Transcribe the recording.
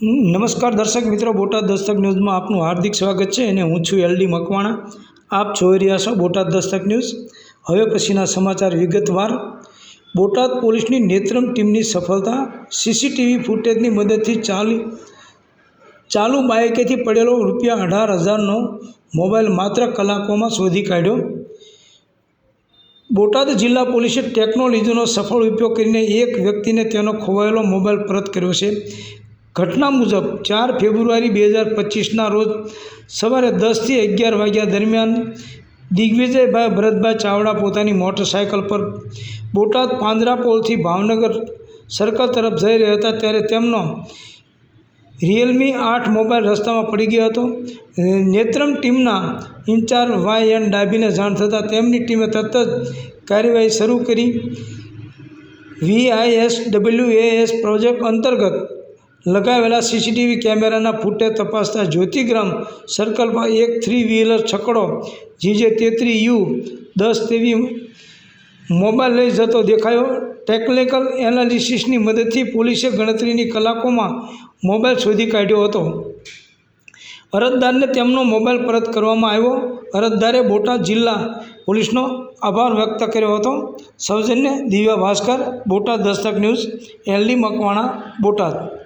નમસ્કાર દર્શક મિત્રો, બોટાદ દસ્તક ન્યૂઝમાં આપનું હાર્દિક સ્વાગત છે અને હું છું એલડી મકવાણા. આપ જોઈ રહ્યા છો બોટાદ દસ્તક ન્યૂઝ. હવે પછીના સમાચાર વિગતવાર. બોટાદ પોલીસની નેત્રમ ટીમની સફળતા સીસીટીવી ફૂટેજની મદદથી ચાલી, ચાલુ બાઇકેથી પડેલો રૂપિયા અઢાર હજારનો મોબાઈલ માત્ર કલાકોમાં શોધી કાઢ્યો. બોટાદ જિલ્લા પોલીસે ટેકનોલોજીનો સફળ ઉપયોગ કરીને એક વ્યક્તિને તેનો ખોવાયેલો મોબાઈલ પરત કર્યો છે. ઘટના મુજબ ચાર ફેબ્રુઆરી બે હજાર પચીસના રોજ સવારે દસથી અગિયાર વાગ્યા દરમિયાન દિગ્વિજયભાઈ ભરતભાઈ ચાવડા પોતાની મોટરસાયકલ પર બોટાદ પાંદરા પોલથી ભાવનગર સર્કલ તરફ જઈ રહ્યા હતા ત્યારે તેમનો રિયલમી આઠ મોબાઈલ રસ્તામાં પડી ગયો હતો. નેત્રમ ટીમના ઇન્ચાર્જ વાય એન ડાબીને જાણ થતાં તેમની ટીમે તરત જ કાર્યવાહી શરૂ કરી. વીઆઈએસ ડબલ્યુએએસ પ્રોજેક્ટ અંતર્ગત લગાવેલા સીસીટીવી કેમેરાના ફૂટે તપાસતા જ્યોતિગ્રામ સર્કલ પર એક થ્રી વ્હીલર છકડો, જીજે તેત્રીસ યુ, દસ તેવી મોબાઈલ લઈ જતો દેખાયો. ટેકનિકલ એનાલિસિસની મદદથી પોલીસે ગણતરીની કલાકોમાં મોબાઈલ શોધી કાઢ્યો હતો. અરજદારને તેમનો મોબાઈલ પરત કરવામાં આવ્યો. અરજદારે બોટાદ જિલ્લા પોલીસનો આભાર વ્યક્ત કર્યો હતો. સૌજન્ય દિવ્યા ભાસ્કર, બોટાદ દસ્તક ન્યૂઝ, એલડી મકવાણા, બોટાદ.